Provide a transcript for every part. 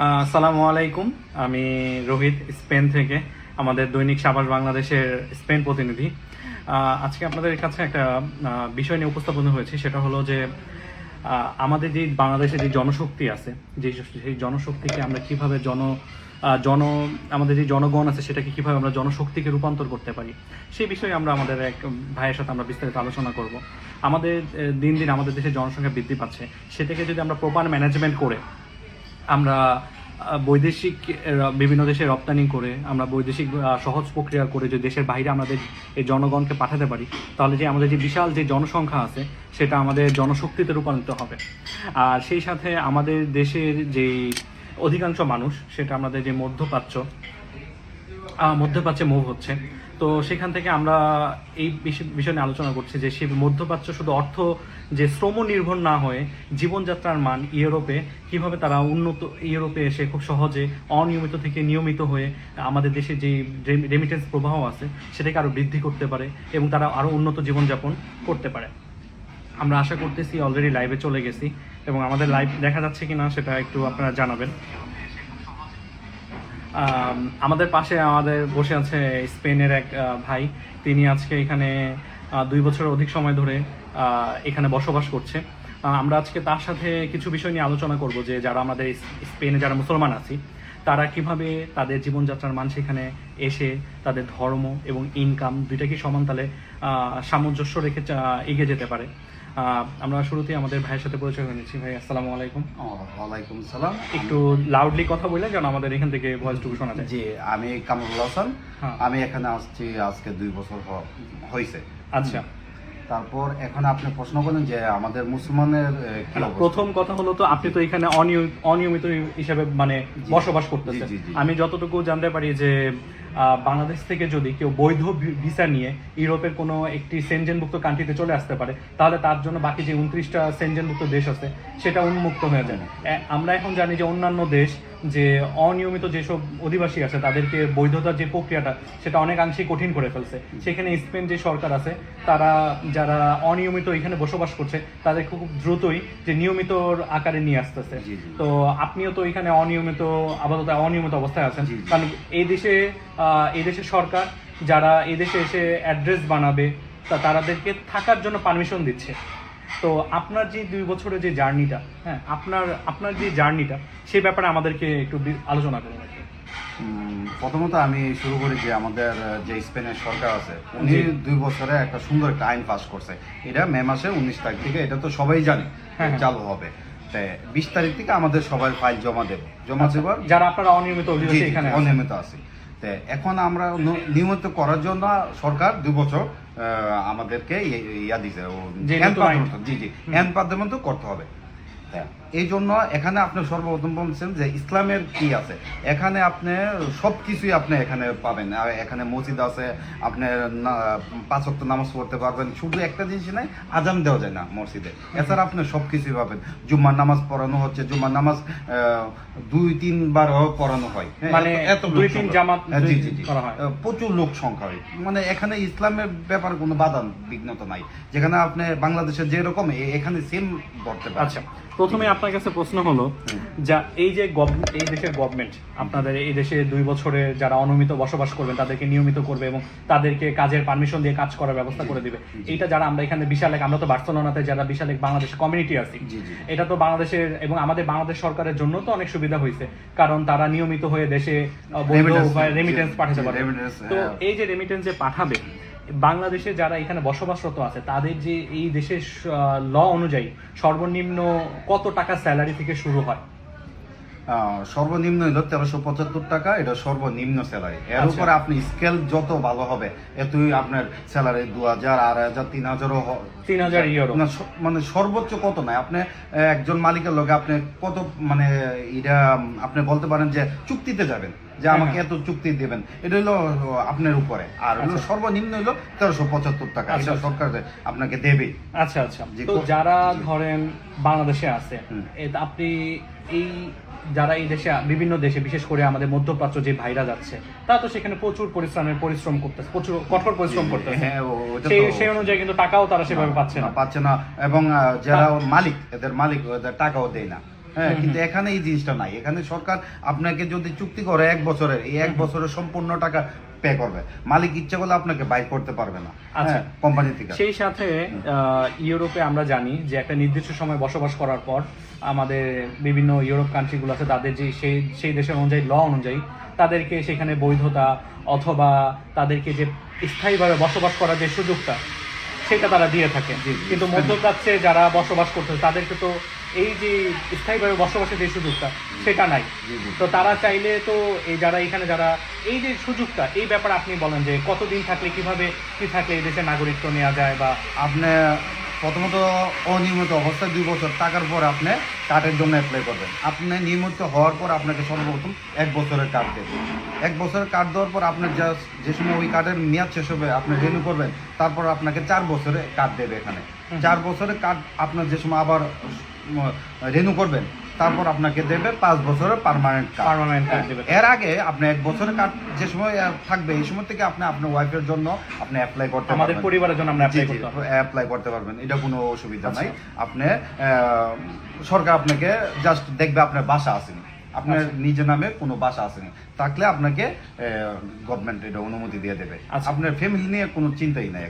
আসসালামু আলাইকুম। আমি রোহিত, স্পেন থেকে আমাদের দৈনিক সাবাস বাংলাদেশের স্পেন প্রতিনিধি। আজকে আপনাদের কাছে একটা বিষয় নিয়ে উপস্থাপন হয়েছে, সেটা হলো যে আমাদের যে বাংলাদেশে যে জনশক্তি আছে, যে সেই জনশক্তিকে আমরা কীভাবে জন জন, আমাদের যে জনগণ আছে, সেটাকে কীভাবে আমরা জনশক্তিকে রূপান্তর করতে পারি, সেই বিষয়ে আমরা আমাদের এক ভাইয়ের সাথে আমরা বিস্তারিত আলোচনা করব। আমাদের দিন দিন আমাদের দেশের জনসংখ্যা বৃদ্ধি পাচ্ছে। সেটাকে যদি আমরা প্রপার ম্যানেজমেন্ট করে আমরা বৈদেশিক বিভিন্ন দেশে রপ্তানি করে আমরা বৈদেশিক সহজ প্রক্রিয়া করে যে দেশের বাইরে আমাদের এই জনগণকে পাঠাতে পারি, তাহলে যে আমাদের যে বিশাল যে জনসংখ্যা আছে, সেটা আমাদের জনশক্তিতে রূপান্তরিত হবে। আর সেই সাথে আমাদের দেশের যে অধিকাংশ মানুষ, সেটা আমাদের যে মধ্যপ্রাচ্য মধ্যপ্রাচ্যে মুভ হচ্ছে। তো সেখান থেকে আমরা এই বিষয় নিয়ে আলোচনা করছি যে সেই মধ্যপ্রাচ্য শুধু অর্থ যে শ্রম নির্ভর না হয়ে জীবনযাত্রার মান ইউরোপে, কীভাবে তারা উন্নত ইউরোপে এসে খুব সহজে অনিয়মিত থেকে নিয়মিত হয়ে আমাদের দেশে যে রেমিটেন্স প্রবাহ আছে, সেটাকে আরও বৃদ্ধি করতে পারে এবং তারা আরও উন্নত জীবনযাপন করতে পারে। আমরা আশা করতেছি অলরেডি লাইভে চলে গেছি এবং আমাদের লাইভ দেখা যাচ্ছে কিনা সেটা একটু আপনারা জানাবেন। আমাদের পাশে আমাদের বসে আছে স্পেনের এক ভাই। তিনি আজকে এখানে দুই বছরের অধিক সময় ধরে এখানে বসবাস করছে। আমরা আজকে তার সাথে কিছু বিষয় নিয়ে আলোচনা করব যে যারা আমাদের স্পেনে যারা মুসলমান আছি তারা কীভাবে তাদের জীবনযাত্রার মান সেখানে এসে তাদের ধর্ম এবং ইনকাম দুইটাকে সমান তালে সামঞ্জস্য রেখে এগিয়ে যেতে পারে। আমরা শুরুতেই আমাদের ভাইয়ের সাথে পরিচয় হয়ে নিচ্ছি। ভাই আসসালামু আলাইকুম। ওয়ালাইকুম সালাম। একটু লাউডলি কথা বলে যেন আমাদের এখান থেকে ভয়েসটুকু শোনা যায়। জি আমি কামরুল হাসান। হ্যাঁ। আমি এখানে আসছি আজকে দুই বছর হয়েছে আচ্ছা। তারপর এখন আপনি প্রশ্ন করেন যে আমাদের মুসলমানের? প্রথম কথা হলো তো আপনি তো এখানে অনিয়মিত হিসাবে মানে বসবাস করতেছেন। আমি যতটুকু জানতে পারি যে বাংলাদেশ থেকে যদি কেউ বৈধ ভিসা নিয়ে ইউরোপের কোনো একটি সেনজেনভুক্ত কান্ট্রিতে চলে আসতে পারে তাহলে তার জন্য বাকি যে উনত্রিশটা সেনজেনভুক্ত দেশ আছে সেটা উন্মুক্ত হয়ে যায় আমরা এখন জানি যে অন্যান্য দেশ যে অনিয়মিত যেসব অধিবাসী আছে তাদেরকে বৈধতার যে প্রক্রিয়াটা সেটা অনেকাংশেই কঠিন করে ফেলছে সেখানে স্পেন যে সরকার আছে তারা যারা অনিয়মিত এখানে বসবাস করছে তাদের খুব দ্রুতই যে নিয়মিত আকারে নিয়ে আসতেছে। তো আপনিও তো এখানে অনিয়মিত আপাতত অনিয়মিত অবস্থায় আছেন। কারণ এই দেশে আহ, এই দেশের সরকার যারা এদেশে এসে অ্যাড্রেস বানাবে তা তাদেরকে থাকার জন্য পারমিশন দিচ্ছে। তো আপনার যে দুই বছরের যে জার্নিটা হ্যাঁ আপনার আপনার যে জার্নিটা সেই ব্যাপারে আমাদেরকে একটু আলোচনা করুন প্রথমত আমি শুরু করি যে আমাদের যে স্পেনের সরকার আছে উনি দুই বছরে একটা সুন্দর একটা আইন পাস করছে। এটা মে মাসে উনিশ তারিখ থেকে এটা তো সবাই জানে হ্যাঁ, হ্যাঁ। চালু হবে। বিশ তারিখ থেকে আমাদের সবাই ফাইল জমা দেবে। জমা দেবার যারা আপনারা অনিয়মিত অনিয়মিত আছি। তো। এখন আমরা নিয়মিত করার জন্য সরকার দু বছর আমাদেরকে ইয়া দিছে ও যে হ্যান্ড নতুন জি জি হ্যান্ড মাধ্যমে করতে হবে। তা, এই জন্য এখানে আপনি সর্বপ্রথম বলছেন যে ইসলামের কি আছে? এখানে আপনি সব কিছুই আপনি এখানে পাবেন। আর এখানে মসজিদ আছে আপনি না- পাঁচ নামাজ পড়তে পারবেন। শুধু একটা জিনিস নাই আজাম দেওয়া যায় না মসজিদে। এছাড়া আপনি সব কিছুই পাবেন। জুম্মার নামাজ পড়ানো হচ্ছে। জুম্মার নামাজ দুই তিনবার পড়ানো হয়। হ্যাঁ, মানে এত- দুই তিন জামাত হ্যাঁ, জি জি হয়। প্রচুর লোক সংখ্যা হয়। মানে এখানে ইসলামের ব্যাপারে কোনো বাধা বিঘ্নতা নাই। যেখানে আপনি বাংলাদেশে যেরকম এখানে সেম পারেন। আচ্ছা প্রথমে আপনার কাছে প্রশ্ন হলো যা এই যে এই দেশের গভর্নমেন্ট আপনাদের এই দেশে দুই বছরে যারা অনিয়মিত বসবাস করবেন তাদেরকে নিয়মিত করবে এবং তাদেরকে কাজের পারমিশন দিয়ে কাজ করার ব্যবস্থা করে দিবে এইটা যারা আমরা এখানে বিশাল এক আমরা তো বার্সেলোনাতে যারা বিশাল এক বাংলাদেশ কমিউনিটি আছি। এটা তো বাংলাদেশের এবং আমাদের বাংলাদেশ সরকারের জন্য তো অনেক সুবিধা হয়েছে কারণ তারা নিয়মিত হয়ে দেশে রেমিটেন্স পাঠাতে পারে তো হ্যাঁ। এই যে রেমিটেন্স যে পাঠাবে বাংলাদেশে যারা এখানে বসবাসরত আছে তাদের যে এই দেশের ল অনুযায়ী সর্বনিম্ন কত টাকা স্যালারি থেকে শুরু হয় সর্বনিম্ন হলো তেরোশো পঁচাত্তর টাকা এটা সর্বনিম্ন স্যালারি এর আচ্ছা। উপরে আপনি স্কেল যত ভালো হবে এতই আপনার স্যালারি দু হাজার আড়াই হাজার তিন হাজারও হ- 3000 ইউরো। না, মানে সর্বোচ্চ কত নাই আপনি একজন মালিকের লোকে আপনি কত মানে এটা আপনি বলতে পারেন যে চুক্তিতে যাবেন যে আমাকে। এত চুক্তি দেবেন। এটা হলো আপনার উপরে। আর হলো আচ্ছা। সর্বনিম্ন হলো তেরোশো পঁচাত্তর টাকা। আচ্ছা, এটা আচ্ছা। সরকার আপনাকে দেবে। আচ্ছা আচ্ছা। তো যারা ধরেন বাংলাদেশে আছে আপনি এই যারা এই দেশে বিভিন্ন দেশে বিশেষ করে আমাদের মধ্যপ্রাচ্য যে ভাইরা যাচ্ছে তা তো সেখানে প্রচুর পরিশ্রমের পরিশ্রম করতেছে প্রচুর কঠোর পরিশ্রম করতেছে। হ্যাঁ সেই অনুযায়ী কিন্তু টাকাও তারা সেভাবে পাচ্ছে না। পাচ্ছে না। এবং যারা মালিক এদের মালিক ওদের টাকাও দেয় না। হ্যাঁ কিন্তু এখানে এই জিনিসটা নাই। এখানে সরকার আপনাকে যদি চুক্তি করে এক বছরের এই এক বছরের সম্পূর্ণ টাকা পে করবে। মালিক ইচ্ছে করলে আপনাকে বাইক করতে পারবে না। আচ্ছা। কোম্পানি থেকে। সেই সাথে ইউরোপে আমরা জানি যে একটা নির্দিষ্ট সময় বসবাস করার পর আমাদের বিভিন্ন ইউরোপ কান্ট্রিগুলো আছে তাদের যে সেই সেই দেশের অনুযায়ী ল অনুযায়ী তাদেরকে সেখানে বৈধতা অথবা তাদেরকে যে স্থায়ীভাবে বসবাস করার যে সুযোগটা সেটা তারা দিয়ে থাকে। কিন্তু মধ্যপ্রাচ্যে যারা বসবাস করতেছে তাদেরকে তো এই যে স্থায়ীভাবে বসবাসের যে সুযোগটা সেটা নাই। তো তারা চাইলে তো এই যারা এখানে যারা এই যে সুযোগটা এই ব্যাপারে আপনি বলেন যে কতদিন থাকলে কীভাবে কি থাকলে এই দেশের নাগরিকত্ব নেওয়া যায় বা আপনি প্রথমত অনিয়মিত অবস্থায় দুই বছর টাকার পর আপনি কার্ডের জন্য অ্যাপ্লাই করবেন। আপনি নিয়মিত হওয়ার পর আপনাকে সর্বপ্রথম এক বছরের কার্ড দেবে। এক বছরের কার্ড দেওয়ার পর আপনার যা যে সময় ওই কার্ডের মেয়াদ শেষ হবে আপনি রিনিউ করবেন তারপর আপনাকে চার বছরে কার্ড দেবে এখানে। চার বছরের কার্ড আপনার যে সময় আবার রিনিউ করবেন তারপর আপনাকে দেবে পাঁচ বছরের পার্মানেন্ট কার্ড পার্মানেন্ট এর আগে আপনি এক বছরের কার্ড যে সময় থাকবে এই সময় থেকে আপনি আপনার ওয়াইফের জন্য আপনি অ্যাপ্লাই করতে আমাদের পরিবারের জন্য আমরা অ্যাপ্লাই করতে পারবেন এটা কোনো অসুবিধা নাই। আচ্ছা। আপনি সরকার আপনাকে জাস্ট দেখবে আপনার বাসা আসেনি আপনার আচ্ছা। নিজের নামে কোনো বাসা আসেনি থাকলে আপনাকে গভর্নমেন্ট এটা অনুমতি দিয়ে দেবে। আচ্ছা। আপনার ফ্যামিলি নিয়ে কোনো চিন্তাই নাই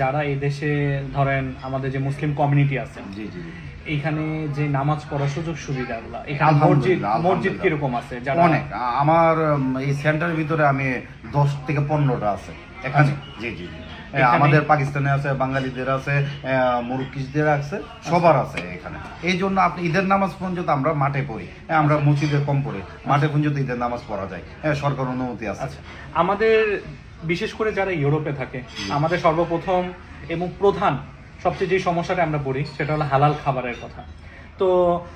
যারা এই দেশে ধরেন আমাদের যে মুসলিম কমিউনিটি আছে জি জি। জি। এইখানে যে নামাজ পড়ার সুযোগ সুবিধাগুলো এখানে মসজিদ মসজিদ কীরকম আছে? অনেক। আমার এই সেন্টারের ভিতরে আমি দশ থেকে পনেরোটা আছে। এখানে? জি জি জি। এখানে- আমাদের পাকিস্তানে আছে বাঙালিদের আছে মুরুকিসদের আছে সবার আছে এখানে। এই জন্য আপনি ঈদের নামাজ পর্যন্ত আমরা মাঠে পড়ি। আমরা মসজিদে কম পড়ি। মাঠে পর্যন্ত ঈদের নামাজ পড়া যায়। হ্যাঁ সরকার অনুমতি আছে। আচ্ছা। আমাদের বিশেষ করে যারা ইউরোপে থাকে আমাদের সর্বপ্রথম এবং প্রধান সবচেয়ে যে সমস্যাটা আমরা পড়ি, সেটা হলো হালাল খাবারের কথা। তো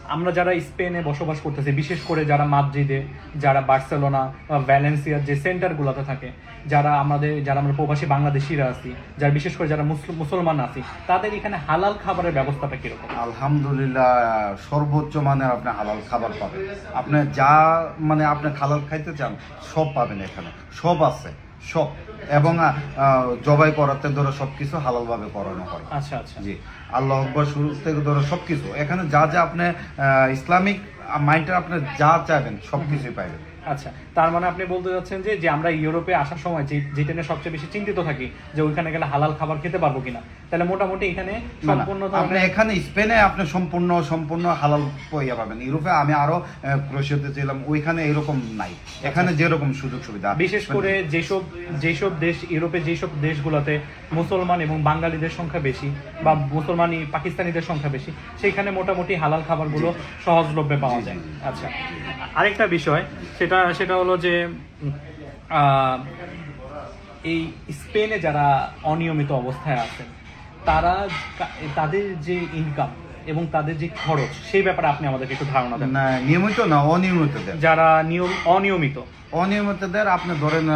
আমরা যারা স্পেনে বসবাস করতেছি, বিশেষ করে যারা মাদ্রিদে, যারা বার্সেলোনা, বা ভ্যালেন্সিয়ার যে সেন্টারগুলোতে থাকে, যারা আমাদের, যারা আমরা প্রবাসী বাংলাদেশিরা আছি, যারা বিশেষ করে যারা মুসলিম মুসলমান আছি, তাদের এখানে হালাল খাবারের ব্যবস্থাটা কীরকম? আলহামদুলিল্লাহ, সর্বোচ্চ মানের আপনি হালাল খাবার পাবেন। আপনি যা মানে আপনি হালাল খাইতে চান, সব পাবেন এখানে। সব আছে। সব এবং জবাই করাতে ধরো সবকিছু হালালভাবে করানো হয়। আচ্ছা আচ্ছা। জি। আল্লাহ আকবর শুরু থেকে ধরো সবকিছু। এখানে যা যা আপনি আহ, ইসলামিক মাইন্ডটা আপনি যা চাইবেন সবকিছুই পাইবেন। আচ্ছা। তার মানে আপনি বলতে চাচ্ছেন যে যে আমরা ইউরোপে আসার সময় যে যেটা নিয়ে সবচেয়ে বেশি চিন্তিত থাকি যে ওইখানে গেলে হালাল খাবার খেতে পারব কিনা। তাহলে মোটামুটি এখানে সম্পূর্ণ আপনি এখানে স্পেনে আপনি সম্পূর্ণ সম্পূর্ণ হালাল ইয়া পাবেন। ইউরোপে আমি আরও আহ, ক্রোয়েশিয়াতে ছিলাম ওইখানে এরকম নাই। এখানে যেরকম সুযোগ সুবিধা বিশেষ করে যেসব যেসব দেশ ইউরোপে যেসব দেশগুলোতে মুসলমান এবং বাঙালিদের সংখ্যা বেশি বা মুসলমানি পাকিস্তানিদের সংখ্যা বেশি সেইখানে মোটামুটি হালাল খাবারগুলো সহজলভ্যে পাওয়া যায়। আচ্ছা। আরেকটা বিষয় সেটা সেটা হলো যে এই স্পেনে যারা অনিয়মিত অবস্থায় আছেন তারা তাদের যে ইনকাম এবং তাদের যে খরচ সেই ব্যাপারে আপনি আমাদেরকে একটু ধারণা দেন। না নিয়মিত না অনিয়মিতদের। যারা নিয়ম অনিয়মিত। অনিয়মিতদের আপনি ধরেন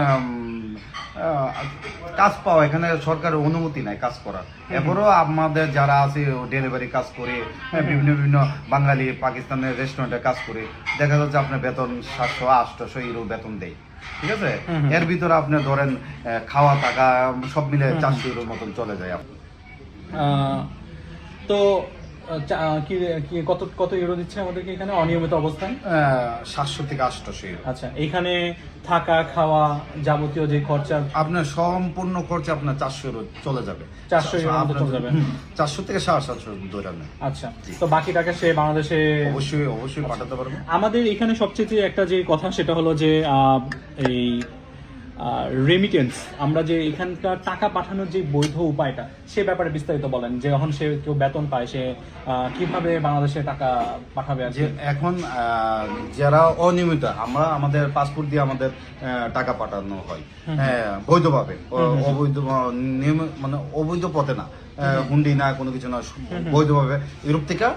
কাজ পাওয়া এখানে সরকারের অনুমতি নাই কাজ করার। এরপরও আমাদের যারা আছে ডেলিভারি কাজ করে হ্যাঁ, বিভিন্ন বিভিন্ন বাঙালি পাকিস্তানের রেস্টুরেন্টে কাজ করে দেখা যাচ্ছে আপনার বেতন সাতশো আটশো ইউরো বেতন দেয়। ঠিক আছে। এর ভিতরে আপনি ধরেন খাওয়া টাকা সব মিলে চারশো ইউরোর মতন চলে যায়। তো কত কত ইউরো দিচ্ছে আমাদেরকে এখানে অনিয়মিত অবস্থান? সাতশো থেকে আটশো আচ্ছা এখানে থাকা খাওয়া যাবতীয় যে খরচা আপনার সম্পূর্ণ খরচে আপনার চারশো ইউরো চলে যাবে। 400 ইউরোর মতো চলে যাবে। চারশো থেকে সাড়ে সাতশো নেন। আচ্ছা তো বাকি টাকা সে বাংলাদেশে অবশ্যই অবশ্যই পাঠাতে পারব। আমাদের এখানে সবচেয়ে একটা যে কথা সেটা হলো যে এই রেমিটেন্স আমরা যে এখানকার টাকা পাঠানোর যে বৈধ উপায়টা সে ব্যাপারে বিস্তারিত বলেন যে যখন সে কেউ বেতন পায় সে কীভাবে বাংলাদেশে টাকা পাঠাবে আর যে এখন আহ, যারা অনিয়মিত আমরা আমাদের পাসপোর্ট দিয়ে আমাদের টাকা পাঠানো হয়। হ্যাঁ, বৈধভাবে। অবৈধ নিয়ম- মানে অবৈধ পথে না। হুন্ডি না কোনো কিছু না বৈধভাবে ইউরোপ থেকে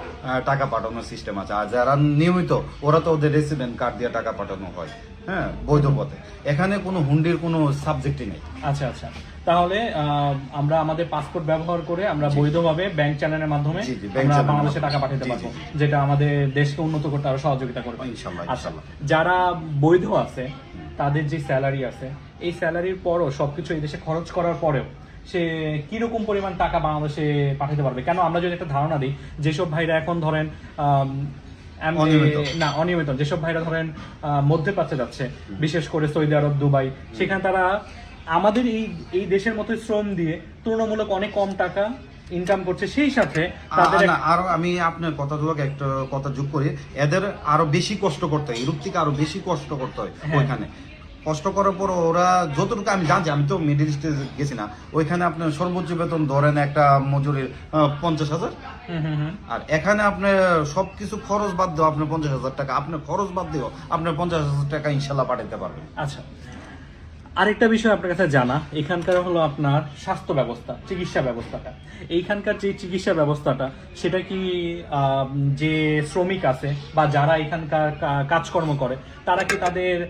টাকা পাঠানোর সিস্টেম আছে। আর যারা নিয়মিত ওরা তো ওদের রেসিডেন্ট কার্ড দিয়ে টাকা পাঠানো হয় হ্যাঁ বৈধ পথে। এখানে কোনো হুন্ডির কোনো সাবজেক্টই নেই। আচ্ছা আচ্ছা। তাহলে আমরা আমাদের পাসপোর্ট ব্যবহার করে আমরা বৈধভাবে ব্যাংক চ্যানেলের মাধ্যমে আমরা বাংলাদেশে টাকা পাঠাতে পারব যেটা আমাদের দেশকে উন্নত করতে আরও সহযোগিতা করবে। আচ্ছা যারা বৈধ আছে তাদের যে স্যালারি আছে এই স্যালারির পরও সবকিছু এই দেশে খরচ করার পরেও সে কীরকম পরিমাণ টাকা বাংলাদেশে পাঠাতে পারবে কেন আমরা যদি একটা ধারণা দিই যেসব ভাইরা এখন ধরেন অনিয়মিত। না অনিয়মিত যেসব ভাইরা ধরেন আহ, মধ্যপ্রাচ্যে যাচ্ছে বিশেষ করে সৌদি আরব দুবাই সেখানে তারা আমাদের এই এই দেশের মতো শ্রম দিয়ে তুলনামূলক অনেক কম টাকা ইনকাম করছে সেই সাথে তাদের আরও আমি আপনার কথা কথাগুলোকে একটা কথা যোগ করি এদের আরও বেশি কষ্ট করতে হয় ইউরোপ থেকে আরও বেশি কষ্ট করতে হয় হ্যাঁ। ওইখানে কষ্ট করার পর ওরা যতটুকু আমি জানছি আমি তো মিডিল ইস্টে গেছি না ওইখানে আপনার সর্বোচ্চ বেতন ধরেন একটা মজুরি পঞ্চাশ হাজার। আর এখানে আপনার সবকিছু খরচ বাদ দেওয়া আপনার পঞ্চাশ হাজার টাকা আপনার খরচ বাদ দেওয়া আপনার পঞ্চাশ হাজার টাকা ইনশাল্লাহ পাঠাতে পারবেন। আচ্ছা। আরেকটা বিষয় আপনার কাছে জানা, এখানকার হলো আপনার স্বাস্থ্য ব্যবস্থা, চিকিৎসা ব্যবস্থাটা। এইখানকার যে চিকিৎসা ব্যবস্থাটা, সেটা কি যে শ্রমিক আছে বা যারা এখানকার কাজকর্ম করে, তারা কি তাদের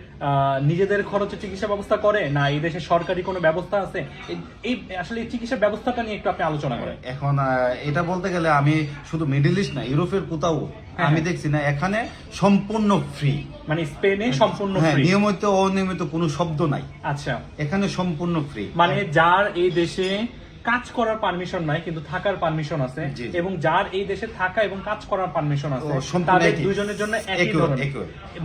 নিজেদের খরচে চিকিৎসা ব্যবস্থা করে? না, এই দেশে সরকারি কোনো ব্যবস্থা আছে? এই- আসলে চিকিৎসা ব্যবস্থাটা নিয়ে একটু আপনি আলোচনা করেন। এখন এটা বলতে গেলে আমি শুধু মিডিল ইস্ট না, ইউরোপের কোথাও আমি হ্যাঁ। দেখছি না এখানে সম্পূর্ণ ফ্রি মানে স্পেনে সম্পূর্ণ হ্যাঁ ফ্রি নিয়মিত অনিয়মিত কোনো শব্দ নাই। আচ্ছা। এখানে সম্পূর্ণ ফ্রি মানে যার এই দেশে কাজ করার পারমিশন নাই কিন্তু থাকার পারমিশন আছে। এবং যার এই দেশে থাকা এবং কাজ করার পারমিশন আছে তাদের দুজনের জন্য একই ধরনের।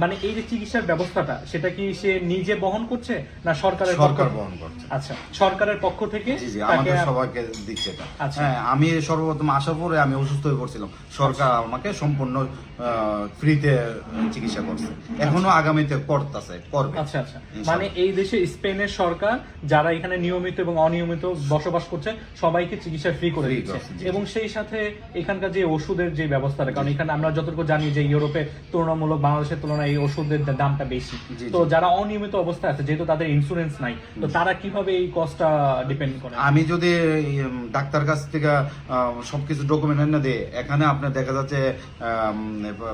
মানে এই যে চিকিৎসার ব্যবস্থাটা সেটা কি সে নিজে বহন করছে না সরকারের সরকার বহন করছে। আচ্ছা সরকারের পক্ষ থেকে আমাদের সবাইকে দিচ্ছে এটা। আচ্ছা। হ্যাঁ আমি সর্বপ্রথম আসার পরে আমি অসুস্থ হয়ে পড়ছিলাম। সরকার আমাকে সম্পূর্ণ ফ্রিতে চিকিৎসা করছে। এখনও আগামীতে করতেছে করবে। আচ্ছা আচ্ছা। মানে এই দেশে স্পেনের সরকার যারা এখানে নিয়মিত এবং অনিয়মিত বসবাস করছে সবাইকে চিকিৎসা ফ্রি করে দিচ্ছে। এবং সেই সাথে এখানকার যে ওষুধের যে ব্যবস্থাটা কারণ এখানে আমরা যতটুকু জানি যে ইউরোপে তুলনামূলক বাংলাদেশের তুলনায় এই ওষুধের দামটা বেশি। তো যারা অনিয়মিত অবস্থায় আছে যেহেতু তাদের ইন্স্যুরেন্স নাই তো তারা কীভাবে এই কস্টটা ডিপেন্ড করে? আমি যদি ডাক্তার কাছ থেকে সবকিছু ডকুমেন্ট এনে দিই এখানে আপনার দেখা যাচ্ছে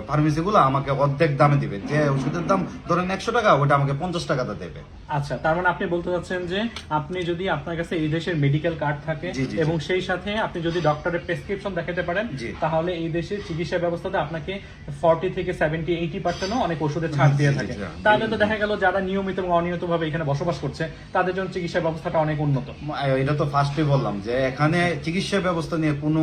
ফার্মেসি গুলো আমাকে অর্ধেক দামে দিবে। যে ওষুধের দাম ধরেন একশো টাকা ওটা আমাকে পঞ্চাশ টাকাতে দেবে। আচ্ছা তার মানে আপনি বলতে চাচ্ছেন যে আপনি যদি আপনার কাছে এই দেশের মেডিকেল কার্ড থাকে। এবং সেই সাথে আপনি যদি ডক্টরের প্রেসক্রিপশন দেখাতে পারেন তাহলে এই দেশের চিকিৎসা ব্যবস্থাতে আপনাকে ফর্টি থেকে সেভেন্টি এইটি পার্সেন্টও অনেক ওষুধের ছাড় দিয়ে থাকে। তাহলে তো দেখা গেল যারা নিয়মিত এবং অনিয়মিত ভাবে এখানে বসবাস করছে তাদের জন্য চিকিৎসা ব্যবস্থাটা অনেক উন্নত। এটা তো ফার্স্টে বললাম যে এখানে চিকিৎসা ব্যবস্থা নিয়ে কোনো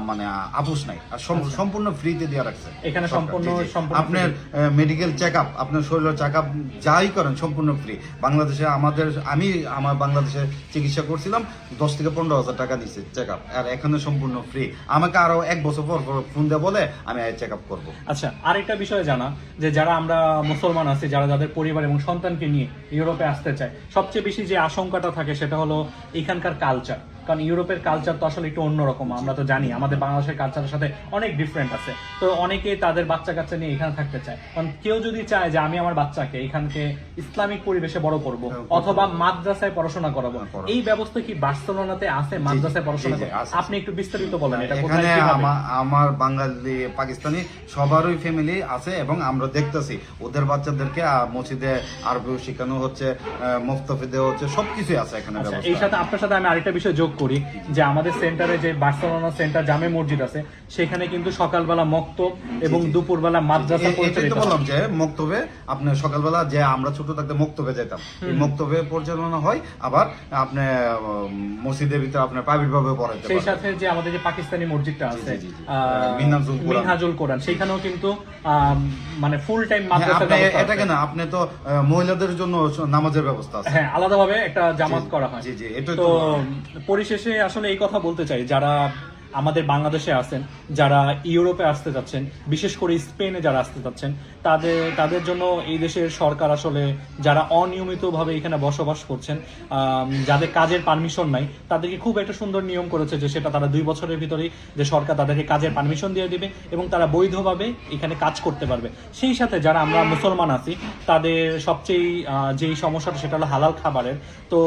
মানে আপোষ নাই। আর সম- সম্পূর্ণ ফ্রিতে দেওয়া রাখছে আচ্ছা। এখানে সম্পূর্ণ-। আপনার মেডিকেল চেক আপ আপনার শরীরের চেক আপ যাই করেন সম্পূর্ণ ফ্রি বাংলাদেশে আমাদের আমি আমার বাংলাদেশে চিকিৎসা করছিলাম দশ থেকে পনেরো হাজার টাকা দিচ্ছে চেক আপ আর এখানে সম্পূর্ণ ফ্রি আমাকে আরও এক বছর পর ফোন দিয়ে বলে, আমি চেক আপ করব। আচ্ছা আরেকটা বিষয় জানা, যে যারা আমরা মুসলমান আছি, যারা যাদের পরিবার এবং সন্তানকে নিয়ে ইউরোপে আসতে চায়, সবচেয়ে বেশি যে আশঙ্কাটা থাকে সেটা হলো এখানকার কালচার কারণ ইউরোপের কালচার তো আসলে একটু অন্যরকম আমরা তো জানি আমাদের বাংলাদেশের কালচারের সাথে অনেক ডিফারেন্ট আছে। তো অনেকে তাদের বাচ্চা কাচ্চা নিয়ে এখানে থাকতে চায়। কারণ কেউ যদি চায় যে আমি আমার বাচ্চাকে এখানকে ইসলামিক পরিবেশে বড় করব হ্যাঁ, অথবা মাদ্রাসায় পড়াশোনা করাবো হ্যাঁ, এই ব্যবস্থা কি বার্সেলোনাতে আছে মাদ্রাসায় পড়াশোনা আপনি একটু বিস্তারিত বলেন এটা এখানে আমার বাঙালি পাকিস্তানি সবারই ফ্যামিলি আছে এবং আমরা দেখতেছি। ওদের বাচ্চাদেরকে মসজিদে আরবি শেখানো হচ্ছে মুফতফি দেওয়া হচ্ছে সবকিছুই আছে এখানে আচ্ছা এই সাথে আপনার সাথে আমি আরেকটা বিষয় যোগ করি যে আমাদের সেন্টারে যে বার্সেলোনা সেন্টার জামে মসজিদ আছে সেখানে কিন্তু সকালবেলা মক্তব এবং দুপুরবেলা মাদ্রাসা পরিচালিত বললাম যে মক্তবে আপনার সকালবেলা যে আমরা ছোট থাকতে মক্তবে যেতাম এই মক্তবে পরিচালনা হয় আবার আপনি মসজিদের ভিতরে আপনার প্রাইভেট ভাবে পড়াইতে সেই সাথে যে আমাদের যে পাকিস্তানি মসজিদটা আছে মিনহাজুল কোরআন। সেখানেও কিন্তু মানে ফুল টাইম হ্যাঁ, মাদ্রাসা আপনি এটা কেন আপনি তো মহিলাদের জন্য নামাজের ব্যবস্থা আছে। হ্যাঁ আলাদাভাবে একটা জামাত করা হয়। জি, জি, এটাই তো তো। পরিশেষে আসলে এই কথা বলতে চাই যারা আমাদের বাংলাদেশে আছেন, যারা ইউরোপে আসতে যাচ্ছেন, বিশেষ করে স্পেনে যারা আসতে যাচ্ছেন, তাদের তাদের জন্য এই দেশের সরকার আসলে যারা অনিয়মিতভাবে এখানে বসবাস করছেন যাদের কাজের পারমিশন নাই, তাদেরকে খুব একটা সুন্দর নিয়ম করেছে যে সেটা তারা দুই বছরের ভিতরেই যে সরকার তাদেরকে কাজের পারমিশন দিয়ে দিবে এবং তারা বৈধভাবে এখানে কাজ করতে পারবে। সেই সাথে যারা আমরা মুসলমান আছি, তাদের সবচেয়ে যেই সমস্যাটা সেটা হলো হালাল খাবারের। তো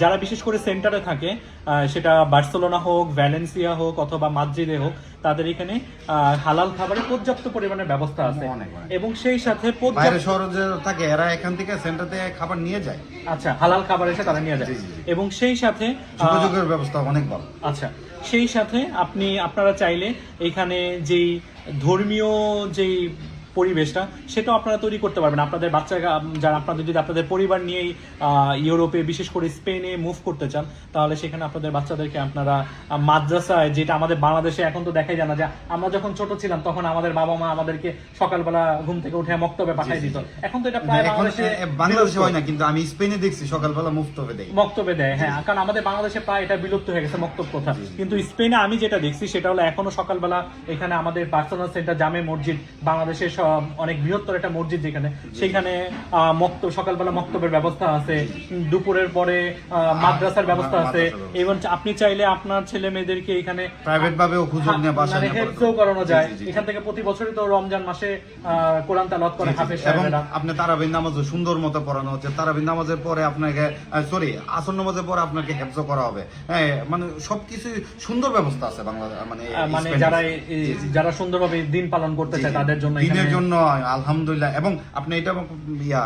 যারা বিশেষ করে সেন্টারে থাকে সেটা বার্সেলোনা হোক, ভ্যালেন্সিয়া হোক অথবা মাদ্রিদে হোক তাদের এখানে হালাল খাবারের পর্যাপ্ত পরিমাণে ব্যবস্থা আছে। এবং সেই সাথে থাকে এরা এখান থেকে সেন্টার থেকে খাবার নিয়ে যায় আচ্ছা হালাল খাবার এসে তারা নিয়ে যায়। এবং সেই সাথে যোগাযোগের ব্যবস্থা অনেক ভালো আচ্ছা সেই সাথে আপনি আপনারা চাইলে এখানে যেই ধর্মীয় যেই পরিবেশটা সেটাও আপনারা তৈরি করতে পারবেন। আপনাদের বাচ্চা যারা আপনাদের যদি আপনাদের পরিবার নিয়েই ইউরোপে বিশেষ করে স্পেনে মুভ করতে চান তাহলে সেখানে আপনাদের বাচ্চাদেরকে আপনারা মাদ্রাসায় যেটা আমাদের বাংলাদেশে এখন তো দেখাই জানা যায় আমরা যখন ছোট ছিলাম তখন আমাদের বাবা মা আমাদেরকে সকালবেলা ঘুম থেকে উঠে মক্তবে পাঠিয়ে দিত। এখন তো এটা প্রায় বাংলাদেশে বাংলাদেশে হয় না কিন্তু আমি স্পেনে দেখছি সকালবেলা মুফত হবে দেয়। মক্তবে দেয় হ্যাঁ কারণ আমাদের বাংলাদেশে প্রায় এটা বিলুপ্ত হয়ে গেছে মক্তব কথা কিন্তু স্পেনে আমি যেটা দেখছি সেটা হলো এখনও সকালবেলা এখানে আমাদের পার্সোনাল সেন্টার জামে মসজিদ বাংলাদেশের সব অনেক বৃহত্তর একটা মসজিদ যেখানে সেখানে আহ, মক্তব সকালবেলা মক্তবের ব্যবস্থা আছে দুপুরের পরে মাদ্রাসার ব্যবস্থা আছে এবং আপনি চাইলে আপনার ছেলে মেয়েদেরকে এখানে প্রাইভেট নিয়ে বাসায় মানে নিয়ে হেফজও করানো যায়। এখান থেকে প্রতি বছরই তো রমজান মাসে কোরআন তালাওয়াত করে হাফেজ এবং আপনি তারাবির নামাজও সুন্দর মতো পড়ানো হচ্ছে। তারাবির নামাজের পরে আপনাকে সরি আসর নামাজের পরে আপনাকে হেফজ করা হবে। হ্যাঁ মানে সবকিছু সুন্দর ব্যবস্থা আছে বাংলা মানে মানে যারা। যারা সুন্দরভাবে দিন পালন করতে চায় তাদের জন্য এখানে- জন্য আলহামদুলিল্লাহ। এবং আপনি এটা ইয়া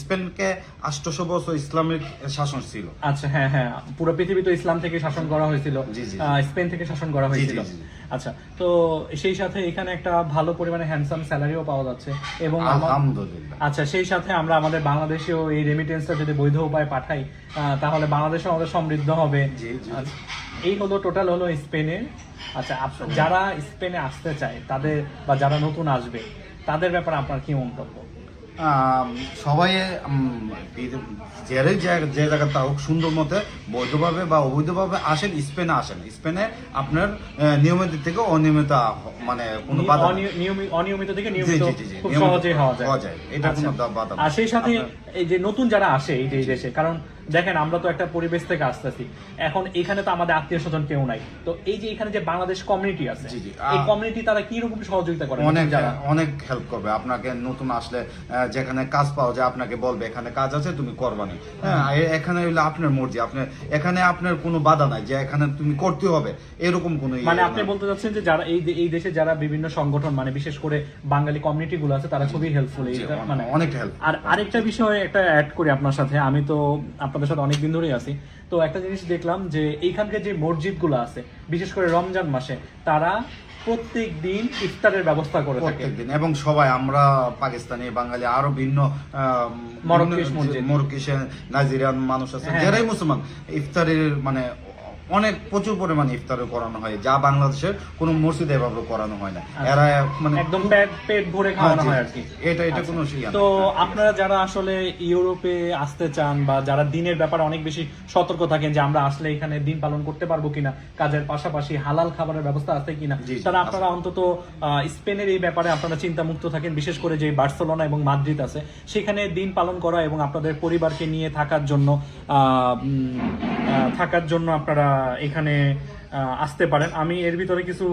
স্পেনকে আষ্টশো বছর ইসলামিক শাসন ছিল। আচ্ছা হ্যাঁ হ্যাঁ। পুরো পৃথিবী তো ইসলাম থেকে শাসন করা হয়েছিল। স্পেন থেকে শাসন করা হয়েছিল। আচ্ছা তো সেই সাথে এখানে একটা ভালো পরিমাণে হ্যান্ডসাম স্যালারিও পাওয়া যাচ্ছে। এবং আলহামদুলিল্লাহ। আচ্ছা সেই সাথে আমরা আমাদের বাংলাদেশেও এই রেমিটেন্সটা যদি বৈধ উপায়ে পাঠাই তাহলে বাংলাদেশ আমাদের সমৃদ্ধ হবে। আচ্ছা, এই হলো টোটাল হলো স্পেনের। আচ্ছা যারা স্পেনে আসতে চায় তাদের বা যারা নতুন আসবে তাদের ব্যাপারে আপনার কি মন্তব্য? সবাই যে জায়গা- যে জায়গাটা হোক সুন্দর মতে বৈধভাবে বা অবৈধভাবে আসেন স্পেনে আসেন। স্পেনে আপনার নিয়মিত থেকে অনিয়মিত মানে কোনো বাধা অনিয়মিত থেকে নিয়মিত খুব সহজেই হওয়া যায়। এটা আচ্ছা। কোনো বাধা আর সেই সাথে এই যে নতুন যারা আসে এই যে এই দেশে কারণ দেখেন আমরা তো একটা পরিবেশ থেকে আসতেছি। এখন এখানে তো আমাদের আত্মীয় স্বজন কেউ নাই। তো এই যে এখানে যে বাংলাদেশ কমিউনিটি আছে। এই কমিউনিটি তারা কি রকম সহযোগিতা করে? অনেক অনেক হেল্প করবে। আপনাকে নতুন আসলে যেখানে কাজ পাওয়া যায় আপনাকে বলবে এখানে কাজ আছে তুমি করবানি হ্যাঁ এখানে হইলে আপনার মর্জি। আপনার এখানে আপনার কোনো বাধা নাই যে এখানে তুমি করতে হবে। এরকম কোনো ইয়ে মানে আপনি বলতে চাচ্ছেন যে যারা এই এই দেশে যারা বিভিন্ন সংগঠন মানে বিশেষ করে বাঙালি কমিউনিটি গুলো আছে তারা খুবই হেল্পফুল অনেক- মানে অনেক হেল্প আর আরেকটা বিষয় একটা অ্যাড করি আপনার সাথে। আমি তো আপনাদের সাথে অনেকদিন ধরেই আছি তো একটা জিনিস দেখলাম যে এইখানকার যে মসজিদগুলো আছে বিশেষ করে রমজান মাসে তারা প্রত্যেক দিন ইফতারের ব্যবস্থা করে থাকে প্রত্যেকদিন এবং সবাই আমরা পাকিস্তানি বাঙালি আরও ভিন্ন মরকিশ। মরকিশে নাইজেরিয়ান মানুষ আছে হ্যাঁ। যারাই মুসলমান ইফতারের মানে অনেক প্রচুর পরিমাণে ইফতার করানো হয়। যা বাংলাদেশের কোনো মসজিদে এভাবে করানো হয় না। এরা মানে আচ্ছা। একদম পেট পেট ভরে খাওয়ানো হয় আর কি। এটা এটা আচ্ছা। কোনো তো আপনারা যারা আসলে ইউরোপে আসতে চান বা যারা দিনের ব্যাপারে অনেক বেশি সতর্ক থাকেন যে আমরা আসলে এখানে দিন পালন করতে পারব কিনা কাজের পাশাপাশি হালাল খাবারের ব্যবস্থা আছে কিনা তারা আপনারা অন্তত স্পেনের এই ব্যাপারে আপনারা চিন্তা মুক্ত থাকেন বিশেষ করে যে বার্সেলোনা এবং মাদ্রিদ আছে সেখানে দিন পালন করা এবং আপনাদের পরিবারকে নিয়ে থাকার জন্য আহ, থাকার জন্য আপনারা এখানে আসতে পারেন। আমি এর ভিতরে কিছু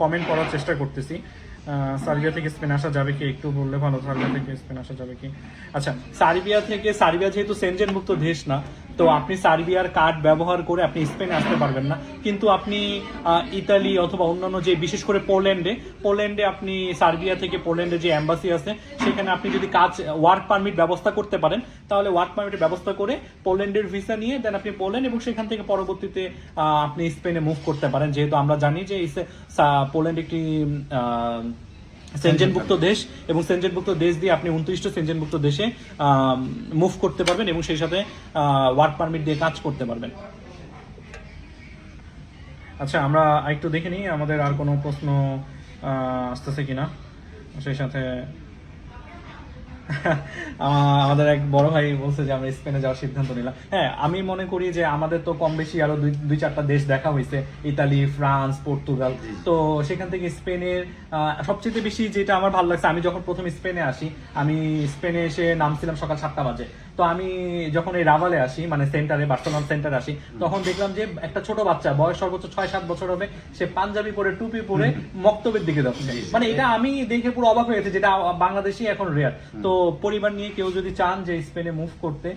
কমেন্ট করার চেষ্টা করতেছি। সার্বিয়া থেকে স্পেন আসা যাবে কি একটু বললে ভালো? সার্বিয়া থেকে স্পেন আসা যাবে কি? আচ্ছা সার্বিয়া থেকে, সার্বিয়া যেহেতু সেনজেন মুক্ত দেশ না তো আপনি সার্বিয়ার কার্ড ব্যবহার করে আপনি স্পেনে আসতে পারবেন না। কিন্তু আপনি ইতালি অথবা অন্যান্য যে বিশেষ করে পোল্যান্ডে পোল্যান্ডে আপনি সার্বিয়া থেকে পোল্যান্ডে যে অ্যাম্বাসি আছে সেখানে আপনি যদি কাজ ওয়ার্ক পারমিট ব্যবস্থা করতে পারেন তাহলে ওয়ার্ক পারমিটের ব্যবস্থা করে পোল্যান্ডের ভিসা নিয়ে দেন আপনি পোল্যান্ড এবং সেখান থেকে পরবর্তীতে আহ, আপনি স্পেনে মুভ করতে পারেন। যেহেতু আমরা জানি যে পোল্যান্ড একটি আহ, সেনজেনভুক্ত দেশ এবং সেনজেনভুক্ত দেশ দিয়ে আপনি উনত্রিশটা সেনজেনভুক্ত দেশে মুভ করতে পারবেন এবং সেই সাথে ওয়ার্ক পারমিট দিয়ে কাজ করতে পারবেন। আচ্ছা আমরা একটু দেখে নিই আমাদের আর কোনো প্রশ্ন আসতেছে কিনা। সেই সাথে আমাদের এক বড় ভাই বলছে যে আমরা স্পেনে যাওয়ার সিদ্ধান্ত নিলাম। হ্যাঁ আমি মনে করি যে আমাদের তো কম বেশি আরও দুই চারটা দেশ দেখা হয়েছে। Italy France Portugal. তো সেখান থেকে স্পেনের সবচেয়ে বেশি যেটা আমার ভালো লাগছে আমি যখন প্রথম স্পেনে আসি আমি স্পেনে এসে নামছিলাম সকাল সাতটা বাজে। তো আমি যখন এই রাভালে আসি মানে সেন্টারে বার্সেলোনা সেন্টারে আসি তখন দেখলাম যে একটা ছোট বাচ্চা বয়স সর্বোচ্চ ছয় সাত বছর হবে সে পাঞ্জাবি পরে টুপি পরে মক্তবের দিকে যাচ্ছে। মানে এটা আমি দেখে পুরো অবাক হয়েছে যেটা বাংলাদেশি এখন রেয়ার তো পরিবার নিয়ে কেউ যদি চান যে স্পেনে মুভ করতে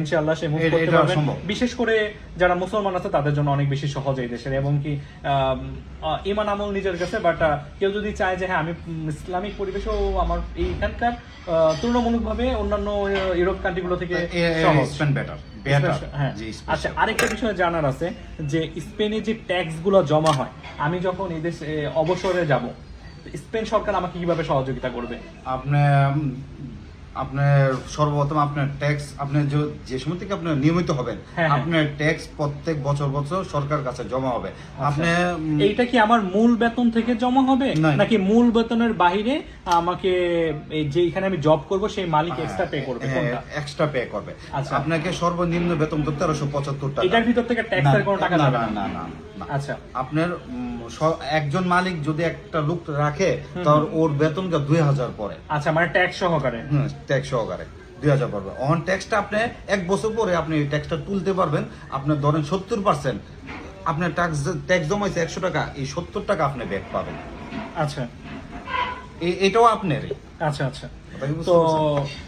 ইনশাআল্লাহ সে মুভ করতে পারবেন। বিশেষ করে যারা মুসলমান আছে তাদের জন্য অনেক বেশি সহজ এই দেশের। এবং কি ইমান আমল নিজের কাছে বাট কেউ যদি চায় যে হ্যাঁ আমি ইসলামিক পরিবেশেও আমার এইখানকার তুলনামূলকভাবে অন্যান্য ইউরোপ কান্ট্রিগুলো থেকে স্পেন বেটার হ্যাঁ। আচ্ছা আরেকটা বিষয় জানার আছে যে স্পেনে যে ট্যাক্সগুলো জমা হয় আমি যখন এই দেশে অবসরে যাব স্পেন সরকার আমাকে কীভাবে সহযোগিতা করবে? আপনি আপনার সর্বপ্রথম আপনার ট্যাক্স আপনি যে- সময় থেকে আপনি নিয়মিত হবেন হ্যাঁ, হ্যাঁ। আপনার ট্যাক্স প্রত্যেক বছর বছর সরকার কাছে জমা হবে। আপনি উম, এইটা কি আমার মূল বেতন থেকে জমা হবে। নাকি মূল বেতনের বাইরে আমাকে যে এখানে আমি জব করব সেই মালিক এক্সট্রা পে করবে এক্সট্রা পে করবে। আচ্ছা। আপনাকে সর্বনিম্ন বেতন তো তেরোশো পঁচাত্তর টাকা। এটার ভিতর থেকে ট্যাক্সের কোনো টাকা না, না না। না। আচ্ছা। আপনার একজন মালিক যদি একটা লোক রাখে তার ওর বেতনটা দুই হাজার পরে আচ্ছা মানে ট্যাক্স সহকারে। ট্যাক্স সহকারে। দুই হাজার পড়বে। অন ট্যাক্সটা আপনি এক বছর পরে আপনি ট্যাক্সটা তুলতে পারবেন। আপনার ধরেন সত্তর পার্সেন্ট আপনার ট্যাক্স ট্যাক্স জমাইছে একশো টাকা এই সত্তর টাকা আপনি ব্যাক পাবেন। আচ্ছা। এটাও আপনারই। আচ্ছা আচ্ছা। তো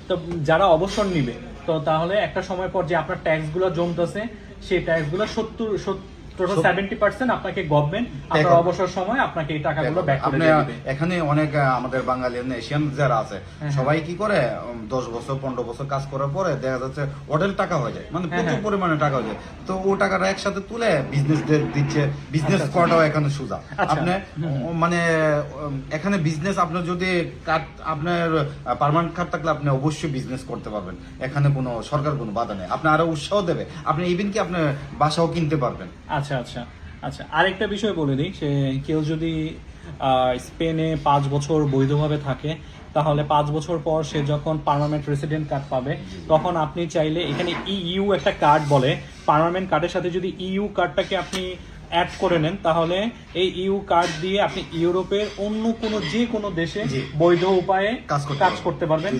তো যারা অবসর নিবে তো তাহলে একটা সময় পর যে আপনার ট্যাক্সগুলো জমতেছে সেই ট্যাক্সগুলো সত্তর টোটাল সত- সেভেন্টি পার্সেন্ট আপনাকে গভর্নমেন্ট আপনার অবসর সময় আপনাকে এই টাকাগুলো ব্যাক করে দিবে। এখানে অনেক আমাদের বাঙালি এশিয়ান যারা আছে হ্যাঁ, সবাই কি করে উম, দশ বছর পনেরো বছর কাজ করার পরে দেখা যাচ্ছে টাকা হয়ে যায়। মানে হ্যাঁ, প্রচুর হ্যাঁ। পরিমাণে টাকা হয়ে যায়। তো ও টাকাটা একসাথে তুলে বিজনেস দিচ্ছে বিজনেস আচ্ছা, করাটাও এখানে সোজা। আচ্ছা। আপনি মানে এখানে বিজনেস আপনার যদি কার্ড আপনার পার্মানেন্ট কার্ড থাকলে আপনি অবশ্যই বিজনেস করতে পারবেন। এখানে কোনো সরকার কোনো বাধা নেই। আপনি আরও উৎসাহ দেবে। আপনি ইভেন কি আপনার বাসাও কিনতে পারবেন। আচ্ছা আচ্ছা আচ্ছা। আচ্ছা আরেকটা বিষয় বলে দিই সে কেউ যদি স্পেনে পাঁচ বছর বৈধভাবে থাকে তাহলে পাঁচ বছর পর সে যখন পার্মানেন্ট রেসিডেন্ট কার্ড পাবে তখন আপনি চাইলে এখানে ইইউ একটা কার্ড বলে পার্মানেন্ট কার্ডের সাথে যদি ইইউ কার্ডটাকে আপনি অ্যাড করে নেন তাহলে এই ইউ কার্ড দিয়ে আপনি ইউরোপের অন্য কোনো যে কোনো দেশে বৈধ উপায়ে কাজ করতে পারবেন।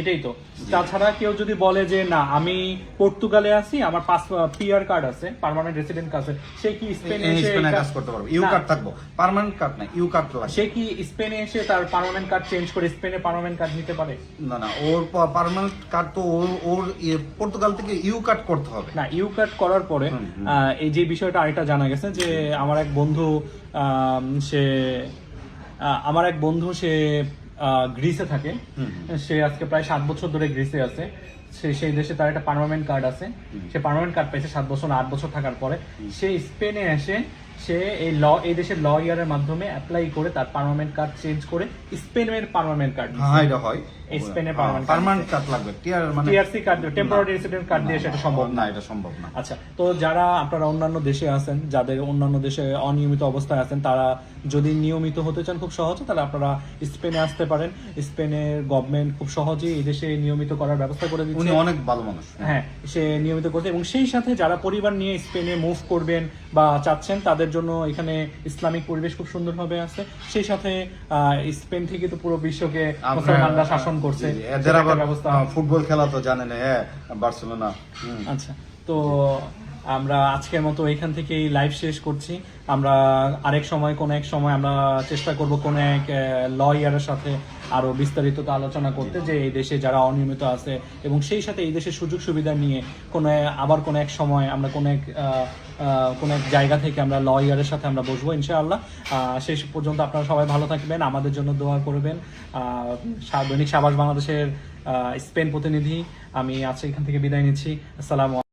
এটাই তো। তাছাড়া কেউ যদি বলে যে না আমি পর্তুগালে আছি আমার পাস পিআর কার্ড আছে পার্মানেন্ট রেসিডেন্ট কার্ড আছে। সে কি স্পেনে এসে স্পেনে কাজ করতে পারব। ইউ কার্ড থাকব। পার্মানেন্ট কার্ড না ইউ কার্ড লাগবে। সে কি স্পেনে এসে তার পার্মানেন্ট কার্ড চেঞ্জ করে স্পেনে পার্মানেন্ট কার্ড নিতে পারে? না না ওর পার্মানেন্ট কার্ড তো ওর ওর ইয়ে, পর্তুগাল থেকে ইউ কার্ড করতে হবে। না ইউ কার্ড করার পরে এই যে বিষয়টা আরেকটা জানা গেছে যে আমার এক বন্ধু সে আমার এক বন্ধু সে গ্রিসে থাকে। সে আজকে প্রায় সাত বছর ধরে গ্রিসে আছে। সে সেই দেশে তার একটা পার্মানেন্ট কার্ড আছে। সে পার্মানেন্ট কার্ড পেয়েছে সাত বছর আট বছর থাকার পরে। সে স্পেনে এসে সে এই ল এই দেশের ল ইয়ারের মাধ্যমে অ্যাপ্লাই করে তার পার্মানেন্ট কার্ড চেঞ্জ করে স্পেনের পার্মানেন্ট কার্ড হ্যাঁ এটা হয়। এই স্পেনে permanent card পার্মানেন্ট কার্ড লাগবে টিআর মানে TRC card temporary resident card দিয়ে সেটা সম্ভব না এটা সম্ভব না। আচ্ছা তো যারা আপনারা অন্যান্য দেশে আছেন যাদের অন্যান্য দেশে অনিয়মিত অবস্থায় আছেন তারা যদি নিয়মিত হতে চান খুব সহজে তাহলে আপনারা স্পেনে আসতে পারেন। স্পেনের গভর্নমেন্ট খুব সহজেই এই দেশে নিয়মিত করার ব্যবস্থা করে উনি অনেক ভালো মানুষ। হ্যাঁ সে নিয়মিত করছে। এবং সেই সাথে যারা পরিবার নিয়ে স্পেনে মুভ করবেন বা চাচ্ছেন তাদের জন্য এখানে ইসলামিক পরিবেশ খুব সুন্দরভাবে আছে। সেই সাথে আহ, স্পেন থেকে তো পুরো বিশ্বকে মুসলমানরা শাসন করছে। এদের আবার ব্যবস্থা ফুটবল খেলা তো জানেন হ্যাঁ বার্সেলোনা। আচ্ছা তো আমরা আজকের মতো এখান থেকেই লাইভ শেষ করছি। আমরা আরেক সময়, কোন এক সময় আমরা চেষ্টা করব কোন এক লয়ারের সাথে আরও বিস্তারিত আলোচনা করতে যে এই দেশে যারা অনিয়মিত আছে এবং সেই সাথে এই দেশের সুযোগ সুবিধা নিয়ে কোন আবার কোন এক সময় আমরা কোন এক কোন এক জায়গা থেকে আমরা লয়ারের সাথে আমরা বসবো ইনশাআল্লাহ। শেষ পর্যন্ত আপনারা সবাই ভালো থাকবেন, আমাদের জন্য দোয়া করবেন। দৈনিক সাবাস বাংলাদেশের স্পেন প্রতিনিধি, আমি আজকে এখান থেকে বিদায় নিচ্ছি। আসসালাম